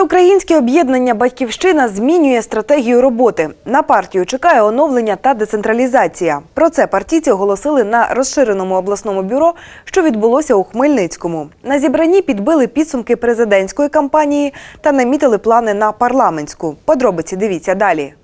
Всеукраїнське об'єднання Батьківщина змінює стратегію роботи. На партію чекає оновлення та децентралізація. Про це партійці оголосили на розширеному обласному бюро, що відбулося у Хмельницькому. На зібранні підбили підсумки президентської кампанії та намітили плани на парламентську. Подробиці дивіться далі.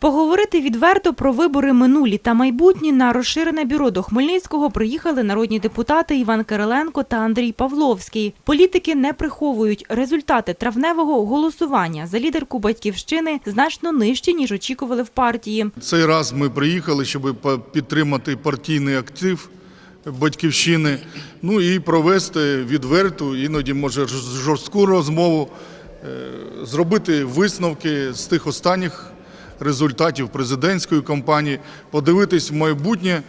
Поговорити відверто про вибори минулі та майбутні на розширене бюро до Хмельницького приїхали народні депутати Іван Кириленко та Андрій Павловський. Політики не приховують результати травневого голосування за лідерку батьківщини значно нижчі ніж очікували в партії. Цей раз ми приїхали, щоб підтримати партійний актив батьківщини, ну і провести відверту, іноді може жорстку розмову, е, зробити висновки з тих останніх результатів президентської кампанії, подивитись в майбутнє.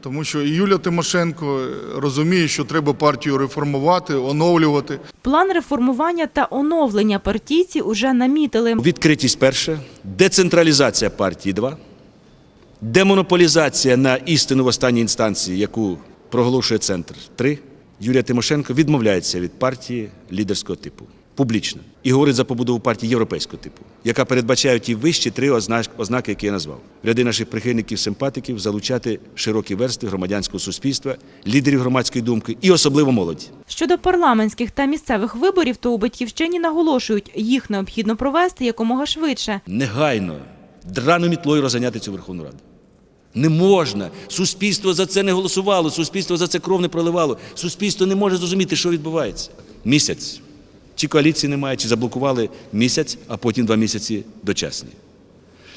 Тому що і Юля Тимошенко розуміє, що треба партію реформувати, оновлювати. План реформування та оновлення партійці уже намітили. Відкритість перша, децентралізація партії два, демонополізація на істину в останній інстанції, яку проголошує центр три. Юлія Тимошенко відмовляється від партії лідерського типу публічно і говорить за побудову партії європейського типу, яка передбачає ті вищі три ознаки, які я назвав. Ряди наших прихильників, симпатиків залучати широкі верстви громадянського суспільства, лідерів громадської думки і особливо молоді. Щодо парламентських та місцевих виборів, то у батьківщині наголошують, їх необхідно провести якомога швидше. негайно драною мітлою розганяти цю Верховну Раду. Не можна. Суспільство за це не голосувало, суспільство за це кров не проливало. Суспільство не може зрозуміти, що відбувається. Місяць. Чи коаліції немає, чи заблокували місяць, а потім два місяці дочасні.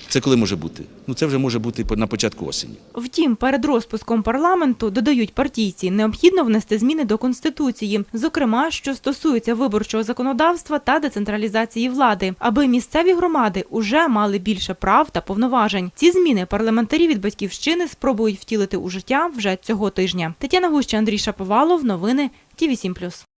Це коли може бути? Ну це вже може бути на початку осені. Втім, перед розпуском парламенту, додають партійці, необхідно внести зміни до Конституції, зокрема, що стосується виборчого законодавства та децентралізації влади, аби місцеві громади уже мали більше прав та повноважень. Ці зміни парламентарі від батьківщини спробують втілити у життя вже цього тижня. Тетяна Гуща, Андрій Шаповалов, новини Ті 7